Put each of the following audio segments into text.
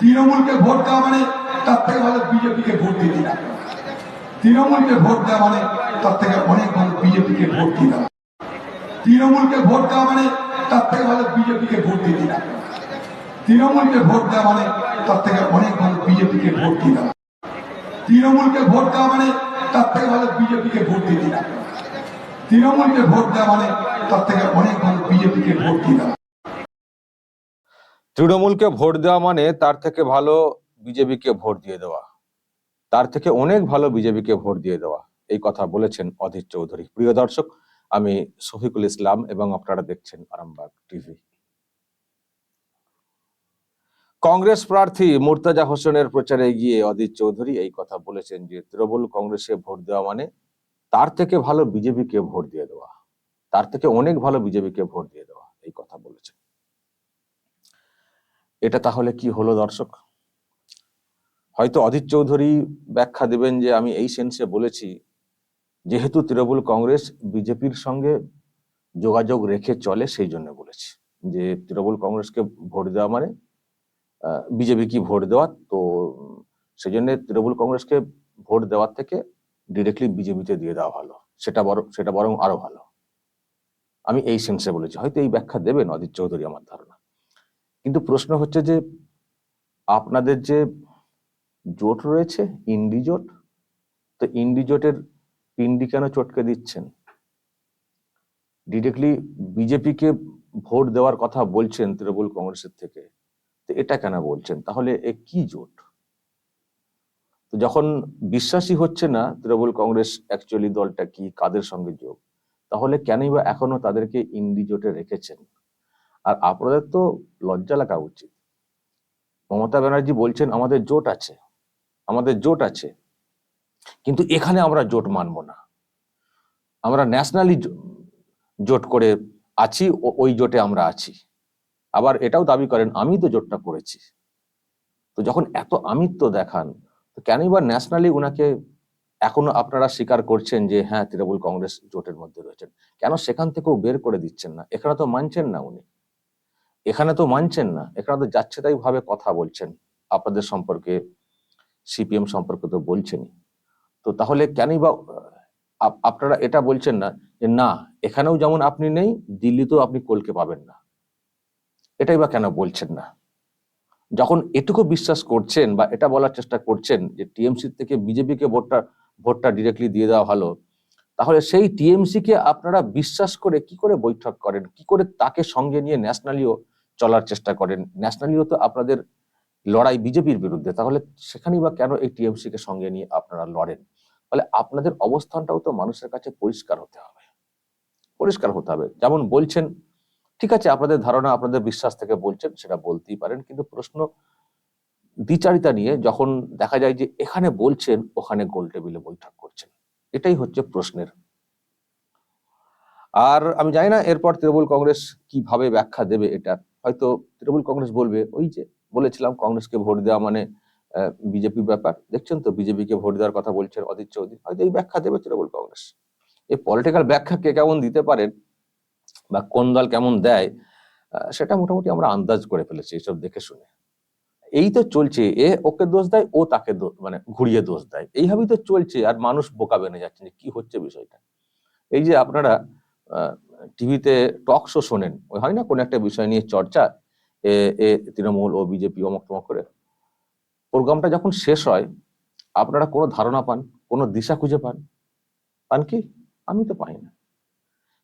তৃণমূলকে ভোট দেওয়া মানে তার থেকে ভালো বিজেপিকে ভোট দিয়ে দিলাম। তৃণমূলকে ভোট দেওয়া মানে তার থেকে অনেক ভালো বিজেপিকে ভোট দেওয়া তৃণমূলকে ভোট দেওয়া মানে তার থেকে ভালো বিজেপিকে ভোট দিয়ে দিলাম। তৃণমূলকে ভোট দেওয়া মানে তার থেকে অনেক ভালো বিজেপিকে ভোট দেওয়া তৃণমূলকে ভোট দেওয়া মানে তার থেকে ভালো বিজেপিকে ভোট দিয়ে দিলাম। তৃণমূলকে ভোট দেওয়া মানে তার থেকে অনেক ভালো বিজেপিকে ভোট দেওয়া তৃণমূলকে ভোট দেওয়া মানে তার থেকে ভালো বিজেপিকে ভোট দিয়ে দেওয়া। তার থেকে অনেক ভালো বিজেপিকে ভোট দিয়ে দেওয়া। এই কথা বলেছেন অধীর চৌধুরী। প্রিয় দর্শক, আমি শফিকুল ইসলাম এবং আপনারা দেখছেন আরামবাগ টিভি। কংগ্রেস প্রার্থী মুর্তাজা হোসেনের প্রচারে গিয়ে অধীর চৌধুরী এই কথা বলেছেন যে, তৃণমূল কংগ্রেসে ভোট দেওয়া মানে তার থেকে ভালো বিজেপিকে ভোট দিয়ে দেওয়া। তার থেকে অনেক ভালো বিজেপিকে ভোট দিয়ে দেওয়া। এই কথা বলেছেন। এটা তাহলে কি হলো দর্শক? হয়তো অধীর চৌধুরী ব্যাখ্যা দেবেন যে আমি এই সেন্সে বলেছি, যেহেতু তৃণমূল কংগ্রেস বিজেপির সঙ্গে যোগাযোগ রেখে চলে সেই জন্য বলেছি যে তৃণমূল কংগ্রেসকে ভোট দেওয়া মানে বিজেপি কি ভোট দেওয়া? তো সেই জন্য তৃণমূল কংগ্রেসকে ভোট দেওয়ার থেকে ডিরেক্টলি বিজেপিতে দিয়ে দেওয়া ভালো। সেটা বরং সেটা বরং আরও ভালো। আমি এই সেন্সে বলেছি। হয়তো এই ব্যাখ্যা দেবেন অধীর চৌধুরী আমার ধারণা। কিন্তু প্রশ্ন হচ্ছে যে আপনাদের যে জোট রয়েছে, ইন্ডি জোট, তো ইন্ডি জোটের পিন্ডি কেন চটকে দিচ্ছেন? ডিরেক্টলি বিজেপিকে ভোট দেওয়ার কথা বলছেন তৃণমূল কংগ্রেসের থেকে, তো এটা কেন বলছেন? তাহলে এ কি জোট? তো যখন বিশ্বাসী হচ্ছে না তৃণমূল কংগ্রেস অ্যাকচুয়ালি দলটা কি, কাদের সঙ্গে যোগ, তাহলে কেনই বা এখনও তাদেরকে ইন্ডি জোটে রেখেছেন? আর আপনাদের তো লজ্জা লাগা উচিত। মমতা ব্যানার্জি বলছেন, আমাদের জোট আছে, আমাদের জোট আছে, কিন্তু এখানে আমরা জোট মানব না। আমরা ন্যাশনালি জোট করে আছি ওই জোটে আমরা আছি। আবার এটাও দাবি করেন, আমি তো জোটটা করেছি। তো যখন এত আমিত্ব দেখান, তো কেনই বা ন্যাশনালি ওনাকে এখনও আপনারা স্বীকার করছেন যে হ্যাঁ তৃণমূল কংগ্রেস জোটের মধ্যে রয়েছেন। কেন সেখান থেকেও বের করে দিচ্ছেন না? এখানে তো মানছেন না উনি। এখানে তো মানছেন না, এখানে তো যাচ্ছে তাই ভাবে কথা বলছেন। আপনাদের সম্পর্কে, সিপিএম সম্পর্কে তো বলছেনই। তো তাহলে কেনই বা আপনারা এটা বলছেন না যে না, এখানেও যেমন আপনি নেই, দিল্লিতেও আপনি কলকে পাবেন না। এটাই বা কেন বলছেন না? যখন এটুকু বিশ্বাস করছেন বা এটা বলার চেষ্টা করছেন যে টিএমসি থেকে বিজেপিকে ভোটটা ভোটটা ডিরেক্টলি দিয়ে দেওয়া ভালো, তাহলে সেই টিএমসি কে আপনারা বিশ্বাস করে কি করে বৈঠক করেন, কি করে তাকে সঙ্গে নিয়ে ন্যাশনালিও চলার চেষ্টা করেন। ন্যাশনালিও তো আপনাদের লড়াই বিজেপির বিরুদ্ধে, তাহলে সেখানেই বা কেন এই টিএমসি কে সঙ্গে নিয়ে আপনারা লড়েন? ফলে আপনাদের অবস্থানটাও তো মানুষের কাছে পরিষ্কার হতে হবে। পরিষ্কার হতে হবে। যেমন বলছেন, ঠিক আছে, আপনাদের ধারণা, আপনাদের বিশ্বাস থেকে বলছেন, সেটা বলতেই পারেন, কিন্তু প্রশ্ন দ্বিচারিতা নিয়ে যখন দেখা যায় যে এখানে বলছেন, ওখানে গোল টেবিলে বৈঠক করছেন। এটাই হচ্ছে প্রশ্নের। আর আমি জানি না, এরপর তৃণমূল কংগ্রেস কীভাবে ব্যাখ্যা দেবে এটা। হয়তো তৃণমূল কংগ্রেস বলবে, ওই যে বলেছিলাম কংগ্রেসকে ভোট দেওয়া মানে বিজেপির ব্যাপার। দেখছেন তো বিজেপিকে ভোট দেওয়ার কথা বলছেন অধীর চৌধুরী। হয়তো এই ব্যাখ্যা দেবে তৃণমূল কংগ্রেস। এই পলিটিক্যাল ব্যাখ্যা কে কেমন দিতে পারেন বা কোন দল কেমন দেয় সেটা মোটামুটি আমরা আন্দাজ করে ফেলেছি এসব দেখে শুনে। এই তো চলছে, এ ওকে দোষ দেয়, ও তাকে মানে ঘুরিয়ে দোষ দেয়। এইভাবেই তো চলছে, আর মানুষ বোকা বেনে যাচ্ছে যে কি হচ্ছে বিষয়টা। এই যে আপনারা টিভিতে টক শো শোনেন। ওই হয় না কোন একটা বিষয় নিয়ে চর্চা? এ এ, তৃণমূল ও বিজেপি অমক তমক করে। প্রোগ্রামটা যখন শেষ হয়, আপনারা কোনো ধারণা পান? কোনো দিশা খুঁজে পান? পান কি? আমি তো পাই না।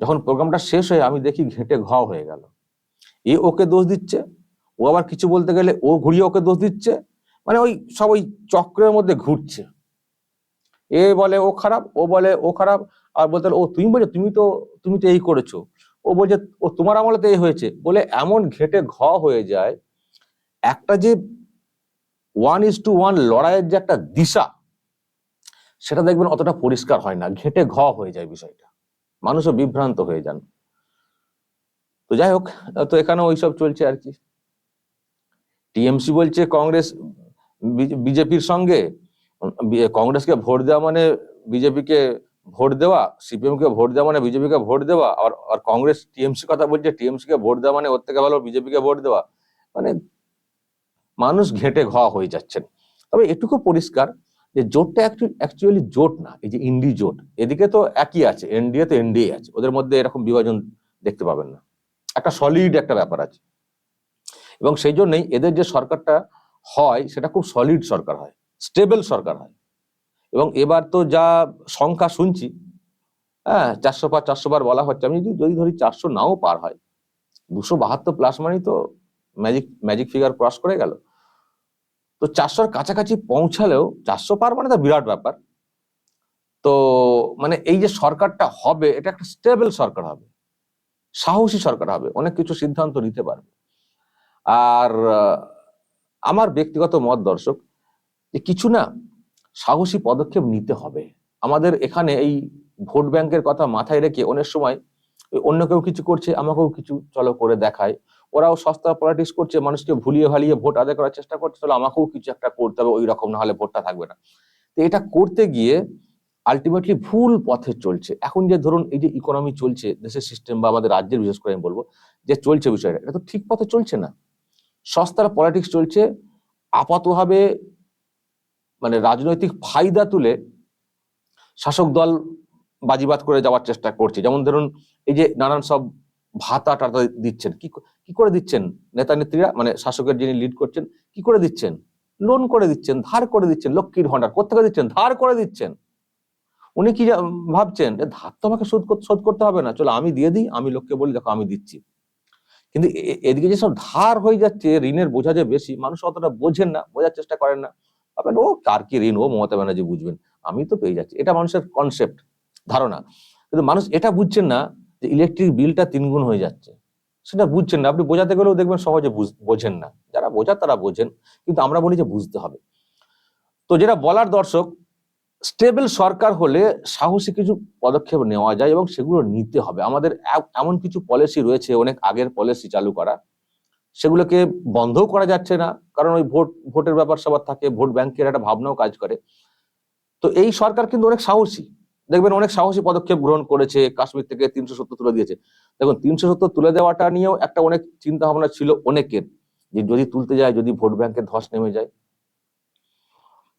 যখন প্রোগ্রামটা শেষ হয়ে আমি দেখি ঘেঁটে ঘ হয়ে গেল। এ ওকে দোষ দিচ্ছে? ও আবার কিছু বলতে গেলে ও ঘুরিয়ে ওকে দোষ দিচ্ছে? মানে ওই সব ওই চক্রের মধ্যে ঘুরছে। এ বলে ও খারাপ, ও বলে ও খারাপ আর বলতে ও, তুমি বলছো, তুমি তো তুমি তো এই করেছ। ও বলছে, ও, তোমার আমলে তো এই হয়েছে। বলে এমন ঘেটে ঘ হয়ে যায়, একটা যে ওয়ান ইস টু ওয়ান লড়াইয়ের যে একটা দিশা, সেটা দেখবেন অতটা পরিষ্কার হয় না। ঘেটে ঘ হয়ে যায় বিষয়টা। মানুষও বিভ্রান্ত হয়ে যান। তো যাই হোক, তো এখানে ওইসব চলছে আর কি। টিএমসি বলছে, কংগ্রেস বিজেপির সঙ্গে কংগ্রেসকে ভোট দেওয়া মানে বিজেপিকে ভোট দেওয়া সিপিএম কে ভোট দেওয়া মানে বিজেপিকে ভোট দেওয়া, আর আর কংগ্রেস টিএমসি কথা বলছে টিএমসি কে ভোট দেওয়া মানে ওর থেকে ভালো বিজেপিকে ভোট দেওয়া। মানে মানুষ ঘেঁটে ঘ হয়ে যাচ্ছেন। তবে এটুকু পরিষ্কার যে জোটটা অ্যাকচুয়ালি জোট না, এই যে ইন্ডি জোট, এদিকে তো একই আছে, এনডিএ তো এনডিএ আছে, ওদের মধ্যে এরকম বিভাজন দেখতে পাবেন না। একটা সলিড একটা ব্যাপার আছে। এবং সেই জন্যই এদের যে সরকারটা হয়, সেটা খুব সলিড সরকার হয় স্টেবল সরকার হয়। এবং এবার তো যা সংখ্যা শুনছি হ্যাঁ চারশো পার, চারশো বার বলা হচ্ছে। আমি যদি যদি ধরি চারশো নাও পার হয়, দুশো বাহাত্তর প্লাস মানেই তো ম্যাজিক ম্যাজিক ফিগার ক্রস করে গেল। তো চারশোর কাছাকাছি পৌঁছালেও, চারশো পার মানে তো বিরাট ব্যাপার। তো মানে এই যে সরকারটা হবে, এটা একটা স্টেবল সরকার হবে, সাহসী সরকার হবে, অনেক কিছু সিদ্ধান্ত নিতে পারবে। আর আমার ব্যক্তিগত মত দর্শক, যে কিছু না সাহসী পদক্ষেপ নিতে হবে। আমাদের এখানে এই ভোট ব্যাংকের কথা মাথায় রেখে অনেক সময় অন্য কেউ কিছু করছে, আমাকেও কিছু চলো করে দেখায়। ওরাও সস্তা পলিটিক্স করছে, মানুষকে ভুলিয়ে ভালিয়ে ভোট আদায় করার চেষ্টা করছে চলো আমাকেও কিছু একটা করতে হবে, ওই রকম না হলে ভোটটা থাকবে না। তো এটা করতে গিয়ে আলটিমেটলি ভুল পথে চলছে। এখন যে ধরুন এই যে ইকোনমি চলছে, দেশের সিস্টেম বা আমাদের রাজ্যের, বিশেষ করে আমি বলব, যে চলছে বিষয়টা, এটা তো ঠিক পথে চলছে না। সস্তার পলিটিক্স চলছে, আপাতভাবে মানে রাজনৈতিক ফায়দা তুলে শাসক দল বাজিবাদ করে যাওয়ার চেষ্টা করছে। যেমন ধরুন, এই যে নানান সব ভাতা টাতা দিচ্ছেন, কি কি করে দিচ্ছেন নেতা নেত্রীরা মানে শাসকের যিনি লিড করছেন, কি করে দিচ্ছেন? লোন করে দিচ্ছেন, ধার করে দিচ্ছেন, লক্ষ্মীর ভান্ডার কোথেকে দিচ্ছেন? ধার করে দিচ্ছেন। উনি কি ভাবছেন ধার তো আমাকে শোধ শোধ করতে হবে না, চলো আমি দিয়ে দিই, আমি লোককে বলি, দেখো আমি দিচ্ছি। কিন্তু এদিকে যেসব ধার হয়ে যাচ্ছে, ঋণের বোঝা যে বেশি, মানুষ অতটা বোঝেন না, বোঝার চেষ্টা করেন না। ভাবেন ও কার কি ঋণ? ও মমতা ব্যানার্জি বুঝবেন। আমি তো পেয়ে যাচ্ছি। এটা মানুষের কনসেপ্ট ধারণা। কিন্তু মানুষ এটা বুঝছেন না যে ইলেকট্রিক বিলটা তিনগুণ হয়ে যাচ্ছে। সেটা বুঝছেন না। আপনি বোঝাতে গেলেও দেখবেন সহজে বুঝ- বোঝেন না। যারা বোঝার তারা বোঝেন। কিন্তু আমরা বলি যে বুঝতে হবে। তো যেটা বলার দর্শক স্টেবল সরকার হলে সাহসী কিছু পদক্ষেপ নেওয়া যায় এবং সেগুলো নিতে হবে। আমাদের এমন কিছু পলিসি রয়েছে, অনেক আগের পলিসি চালু করা। সেগুলোকে বন্ধও করা যাচ্ছে না, কারণ ওই ভোট, ভোটের ব্যাপার সবার থাকে, ভোট ব্যাংকের একটা ভাবনাও কাজ করে। তো এই সরকার কিন্তু অনেক সাহসী। দেখবেন অনেক সাহসী পদক্ষেপ গ্রহণ করেছে, কাশ্মীর থেকে তিনশো সত্তর তুলে দিয়েছে। দেখুন, তিনশো সত্তর তুলে দেওয়াটা নিয়েও একটা অনেক চিন্তা ভাবনা ছিল অনেকের, যে যদি তুলতে যায়, যদি ভোট ব্যাংকের ধস নেমে যায়।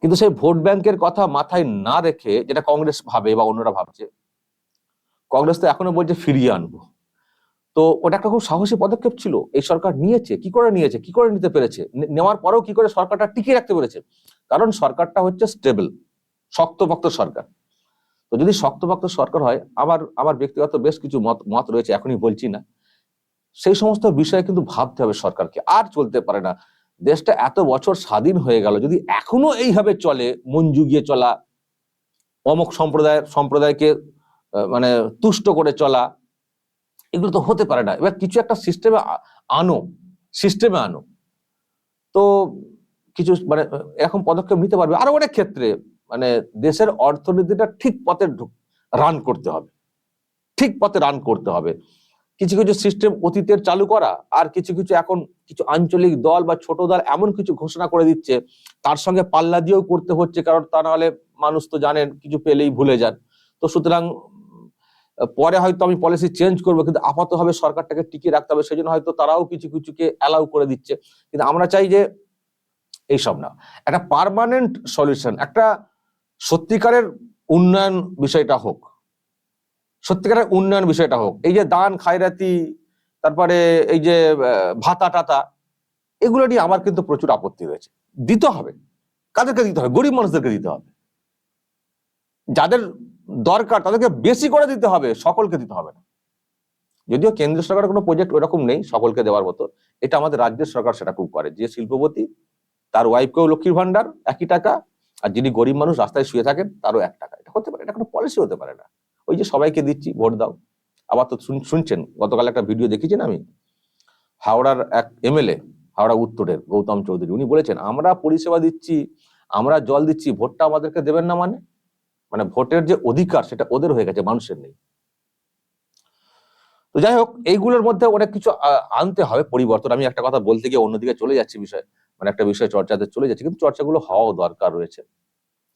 কিন্তু সেই ভোট ব্যাংকের কথা মাথায় না রেখে, যেটা কংগ্রেস ভাবে বা অন্যরা ভাবছে, কংগ্রেস তো এখনও বলছে ফিরিয়ে আনব। তো ওটা একটা খুব সাহসী পদক্ষেপ ছিল। এই সরকার নিয়েছে, কি করে নিয়েছে, কি করে নিতে পেরেছে? নেওয়ার পরেও কি করে সরকারটা টিকিয়ে রাখতে পেরেছে? কারণ সরকারটা হচ্ছে স্টেবল শক্তপোক্ত সরকার। তো যদি শক্তপোক্ত সরকার হয় আমার আমার ব্যক্তিগত বেশ কিছু মত মত রয়েছে, এখনই বলছি না। সেই সমস্ত বিষয়ে কিন্তু ভাবতে হবে সরকারকে। আর চলতে পারে না। দেশটা এত বছর স্বাধীন হয়ে গেল, যদি এখনও এইভাবে চলে, মন জুগিয়ে চলা, অমুক সম্প্রদায়ের, সম্প্রদায়কে মানে তুষ্ট করে চলা এগুলো তো হতে পারে না। এবার কিছু একটা সিস্টেমে আনো সিস্টেমে আনো। তো কিছু মানে এরকম পদক্ষেপ নিতে পারবে। আরও অনেক ক্ষেত্রে মানে দেশের অর্থনীতিটা ঠিক পথে রান করতে হবে। ঠিক পথে রান করতে হবে। কিছু কিছু সিস্টেম অতীতের চালু করা আর কিছু কিছু এখন কিছু আঞ্চলিক দল বা ছোট দল এমন কিছু ঘোষণা করে দিচ্ছে, তার সঙ্গে পাল্লা দিয়েও করতে হচ্ছে, কারণ তা নাহলে মানুষ তো জানেন, কিছু পেলেই ভুলে যান। তো সুতরাং পরে হয়তো আমি পলিসি চেঞ্জ করব, কিন্তু আপাতভাবে সরকারটাকে টিকিয়ে রাখতে হবে সেই জন্য হয়তো তারাও কিছু কিছুকে অ্যালাউ করে দিচ্ছে। কিন্তু আমরা চাই যে এইসব না। একটা পারমানেন্ট সলিউশন একটা সত্যিকারের উন্নয়ন বিষয়টা হোক। সত্যিকারের উন্নয়ন বিষয়টা হোক। এই যে দান, খায়রাতি, তারপরে এই যে ভাতা টাতা, এগুলো নিয়ে আমার কিন্তু প্রচুর আপত্তি রয়েছে। দিতে হবে। কাদেরকে দিতে হবে? গরিব মানুষদেরকে দিতে হবে। যাদের দরকার, তাদেরকে বেশি করে দিতে হবে, সকলকে দিতে হবে না। যদিও কেন্দ্রীয় সরকারের কোনো প্রজেক্ট ওরকম নেই, সকলকে দেওয়ার মতো, এটা আমাদের রাজ্যের সরকার সেটা খুব করে। যে শিল্পপতি, তার ওয়াইফকেও লক্ষ্মীর ভান্ডার একই টাকা, আর যিনি গরিব মানুষ রাস্তায় শুয়ে থাকেন, তারও এক টাকা। এটা হতে পারে, এটা কোনো পলিসি হতে পারে না। ওই যে সবাইকে দিচ্ছি, ভোট দাও। আবার তো শুন- শুনছেন, গতকাল একটা ভিডিও দেখেছেন আমি? হাওড়ার এক এমএলএ হাওড়া উত্তরের গৌতম চৌধুরী, উনি বলেছেন, আমরা পরিষেবা দিচ্ছি, আমরা জল দিচ্ছি, ভোটটা আমাদেরকে দেবেন না মানে? মানে ভোটের যে অধিকার সেটা ওদের হয়ে গেছে, মানুষের নেই। তো যাই হোক, এইগুলোর মধ্যে অনেক কিছু আনতে হবে পরিবর্তন। আমি একটা কথা বলতে গিয়ে অন্যদিকে চলে যাচ্ছি বিষয় মানে একটা বিষয় চর্চাতে চলে যাচ্ছে, কিন্তু চর্চাগুলো হওয়াও দরকার রয়েছে।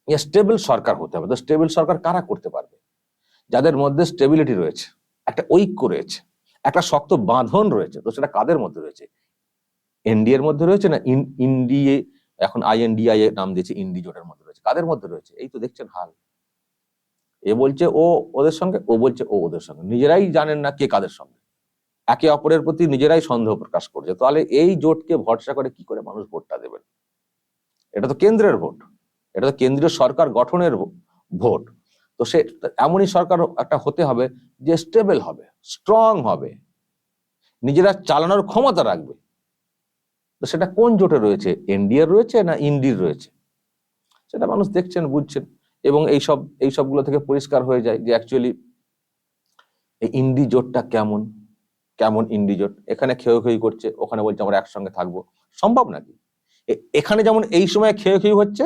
স্টেবল সরকার হতে হবে। তো স্টেবল সরকার কারা করতে পারবে? যাদের মধ্যে স্টেবিলিটি রয়েছে, একটা ঐক্য রয়েছে, একটা শক্ত বাঁধন রয়েছে, তো সেটা কাদের মধ্যে রয়েছে? এনডিএ এর মধ্যে রয়েছে না ইন্ডিএ, এখন আইএনডিআই নাম দিয়েছে ইন্ডি জোটের মধ্যে রয়েছে, কাদের মধ্যে রয়েছে? এই তো দেখছেন হাল। এ বলছে ও ওদের সঙ্গে, ও বলছে ও ওদের সঙ্গে। নিজেরাই জানেন না কে কাদের সঙ্গে। একে অপরের প্রতি নিজেরাই সন্দেহ প্রকাশ করছে। তাহলে এই জোটকে ভরসা করে কি করে মানুষ ভোটটা দেবেন? এটা তো কেন্দ্রের ভোট। এটা তো কেন্দ্রীয় সরকার গঠনের ভোট। তো সে, এমনই সরকার একটা হতে হবে যে স্টেবল হবে, স্ট্রং হবে। নিজেরা চালানোর ক্ষমতা রাখবে। তো সেটা কোন জোটে রয়েছে? এনডিএর রয়েছে না ইন্ডির রয়েছে? সেটা মানুষ দেখছেন, বুঝছেন। এবং এইসব এই সবগুলো থেকে পরিষ্কার হয়ে যায় যে অ্যাকচুয়ালি এই ইন্ডি জোটটা কেমন কেমন ইন্ডি জোট? এখানে খেয়ে খেয়ে করছে, ওখানে বলছে আমরা একসঙ্গে থাকব। সম্ভব নাকি? এখানে যেমন এই সময় খেয়ে খেয়ে হচ্ছে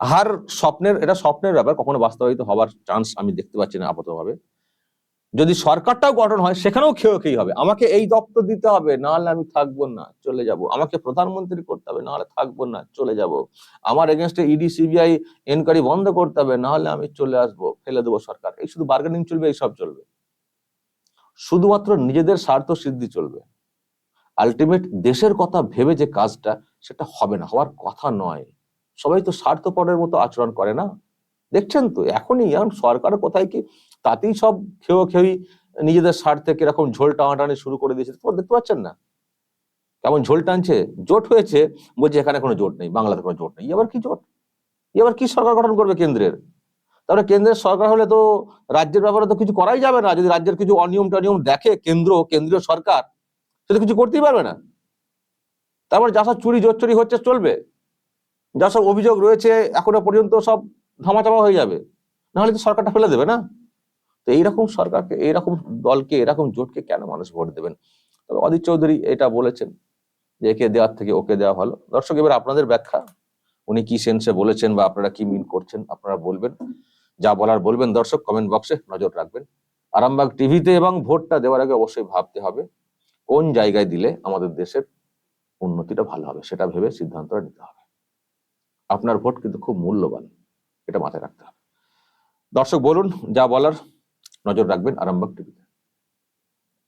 আর স্বপ্নের, এটা স্বপ্নের ব্যাপার, কখনো বাস্তবায়িত হওয়ার চান্স আমি দেখতে পাচ্ছি না আপাতভাবে। যদি সরকারটাও গঠন হয়, সেখানেও খেয়ে খেয়ে হবে। আমাকে এই দপ্তর দিতে হবে, নাহলে আমি থাকব না, চলে যাব। আমাকে প্রধানমন্ত্রী করতে হবে, নাহলে থাকব না, চলে যাব। আমার এগেনস্টে ইডি সিবিআই এনকোয়ারি বন্ধ করতে হবে, নাহলে আমি চলে আসব, ফেলে দেবো সরকার। এই শুধু বার্গেনিং চলবে এই সব চলবে। শুধুমাত্র নিজেদের স্বার্থ সিদ্ধি চলবে। আলটিমেট দেশের কথা ভেবে যে কাজটা, সেটা হবে না, হওয়ার কথা নয়। সবাই তো স্বার্থপরের মতো আচরণ করে না। দেখছেন তো, এখনই, এখন সরকার কোথায় কি তাতেই সব খেয়েও খেয়েই নিজেদের স্বার্থে কীরকম ঝোল টানাটানি শুরু করে দিয়েছে। তোমরা দেখতে পাচ্ছেন না? কেমন ঝোল টানছে? জোট হয়েছে। বলছে, এখানে কোনো জোট নেই। বাংলাতে কোনো জোট নেই। এবার কি জোট? এবার কি সরকার গঠন করবে কেন্দ্রের? তাহলে কেন্দ্রের সরকার হলে তো রাজ্যের ব্যাপারে তো কিছু করাই যাবে না। যদি রাজ্যের কিছু অনিয়ম টনিয়ম দেখে কেন্দ্র, কেন্দ্রীয় সরকার সেটা কিছু করতেই পারবে না। তারপর যা সব চুরি জোর চুরি হচ্ছে, চলবে। যা সব অভিযোগ রয়েছে, এখনও পর্যন্ত সব ধামাচাপা হয়ে যাবে। নাহলে তো সরকারটা ফেলে দেবে না? তো এইরকম সরকারকে, এইরকম দলকে এরকম জোটকে কেন মানুষ ভোট দেবেন? তবে অদিত চৌধুরী এটা বলেছেন যে একে দেওয়ার থেকে ওকে দেওয়া ভালো। দর্শক, এবার আপনাদের ব্যাখ্যা। উনি কি সেন্সে বলেছেন বা আপনারা কি মিন করছেন, আপনারা বলবেন। যা বলার বলবেন। দর্শক কমেন্ট বক্সে নজর রাখবেন। আরামবাগ টিভিতে এবং ভোটটা দেওয়ার আগে অবশ্যই ভাবতে হবে, কোন জায়গায় দিলে আমাদের দেশের উন্নতিটা ভালো হবে, সেটা ভেবে সিদ্ধান্তটা নিতে হবে। আপনার ভোট কিন্তু খুব মূল্যবান, এটা মাথায় রাখতে হবে। দর্শক, বলুন, যা বলার নজর রাখবেন আরামবাগ টিভিতে।